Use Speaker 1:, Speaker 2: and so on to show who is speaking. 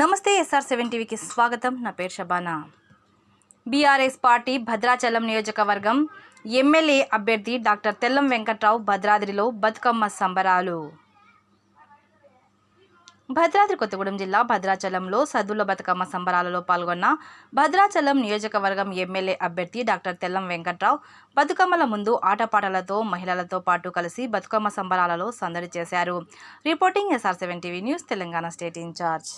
Speaker 1: నమస్తే SR seven టీవీకి స్వాగతం. నా పేరు షబానా. బీఆర్ఎస్ పార్టీ భద్రాచలం నియోజకవర్గం ఎమ్మెల్యే అభ్యర్థి డాక్టర్ తెల్లం వెంకట్రావు భద్రాద్రిలో బతుకమ్మ సంబరాలు. భద్రాద్రి కొత్తగూడెం జిల్లా భద్రాచలంలో సద్దుల బతుకమ్మ సంబరాలలో పాల్గొన్న భద్రాచలం నియోజకవర్గం ఎమ్మెల్యే అభ్యర్థి డాక్టర్ తెల్లం వెంకట్రావు బతుకమ్మల ముందు ఆటపాటలతో మహిళలతో పాటు కలిసి బతుకమ్మ సంబరాలలో సందడి చేశారు. Reporting SR seven TV news Telangana state incharge.